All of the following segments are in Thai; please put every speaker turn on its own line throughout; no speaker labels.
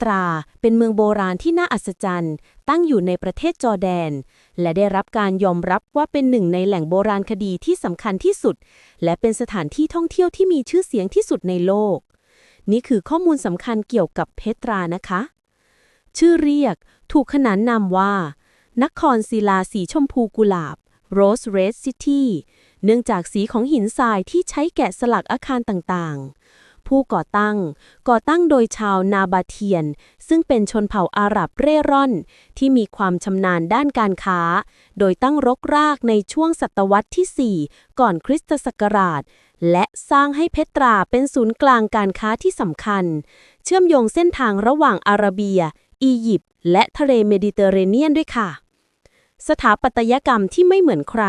ตรา เป็นเมืองโบราณที่น่าอัศจรรย์ ตั้งอยู่ในประเทศจอร์แดน และได้รับการยอมรับว่าเป็นหนึ่งในแหล่งโบราณคดีที่สำคัญที่สุด และเป็นสถานที่ท่องเที่ยวที่มีชื่อเสียงที่สุดในโลก นี่คือข้อมูลสำคัญเกี่ยวกับเพตรานะคะ ชื่อเรียกถูกขนานนามว่า นครศิลาสีชมพูกุหลาบ Rose Red City เนื่องจากสีของหินทรายที่ใช้แกะสลักอาคารต่างๆ ผู้ก่อตั้ง ก่อตั้งโดยชาวนาบาเทียน ซึ่งเป็นชนเผ่าอาหรับเร่ร่อน ที่มีความชำนาญด้านการค้า โดยตั้งรกรากในช่วงศตวรรษที่ 4 ก่อนคริสตศักราช และสร้างให้เพตราเป็นศูนย์กลางการค้าที่สำคัญ เชื่อมโยงเส้นทางระหว่างอาระเบีย อียิปต์และทะเลเมดิเตอร์เรเนียนด้วยค่ะสถาปัตยกรรมที่ไม่เหมือนใคร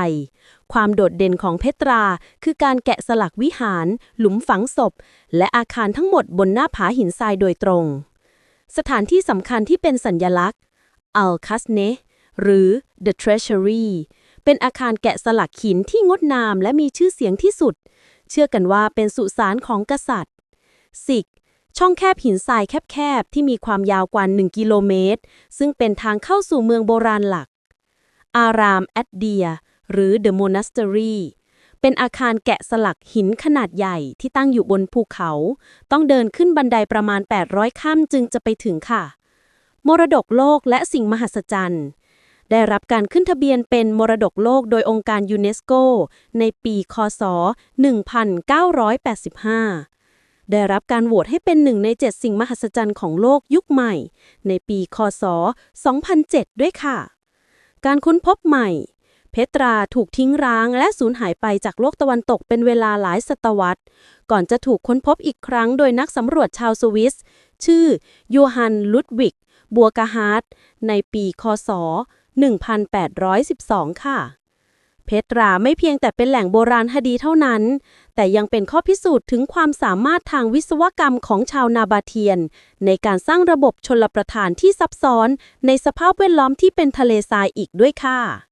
ความโดดเด่นของเพตรา คือการแกะสลักวิหาร หลุมฝังศพ และอาคารทั้งหมดบนหน้าผาหินทรายโดยตรง สถานที่สำคัญที่เป็นสัญญลักษณ์อัลคัสเนหรือ The Treasury เป็นอาคารแกะสลักหินที่งดงามและมีชื่อเสียงที่สุด เชื่อกันว่าเป็นสุสานของกษัตริย์สิกช่องแคบหินทรายแคบๆ ที่มีความยาวกว่า 1 กิโลเมตร ซึ่งเป็นทางเข้าสู่เมืองโบราณหลัก อารามแอดเดีย หรือ The Monastery เป็นอาคารแกะสลักหินขนาดใหญ่ที่ตั้งอยู่บนภูเขา ต้องเดินขึ้นบันไดประมาณ 800ขั้นจึงจะไปถึงค่ะ มรดกโลกและสิ่งมหัศจรรย์ ได้รับการขึ้นทะเบียนเป็นมรดกโลกโดยองค์การยูเนสโก ในปีคศ 1985ได้รับการโหวตให้เป็นหนึ่งใน 7 สิ่งมหัศจรรย์ของโลกยุคใหม่ ในปี คศ 2007 ด้วยค่ะ การค้นพบใหม่ เพตราถูกทิ้งร้างและสูญหายไปจากโลกตะวันตกเป็นเวลาหลายศตวรรษ ก่อนจะถูกค้นพบอีกครั้งโดยนักสำรวจชาวสวิส ชื่อโยฮันลุดวิก บัวกาฮาร์ดในปีคศ 1812 ค่ะ เพตราไม่เพียงแต่เป็นแหล่งโบราณคดีเท่านั้น แต่ยังเป็นข้อพิสูจน์ถึงความสามารถทางวิศวกรรมของชาวนาบาเทียน ในการสร้างระบบชลประทานที่ซับซ้อนในสภาพแวดล้อมที่เป็นทะเลทรายอีกด้วยค่ะ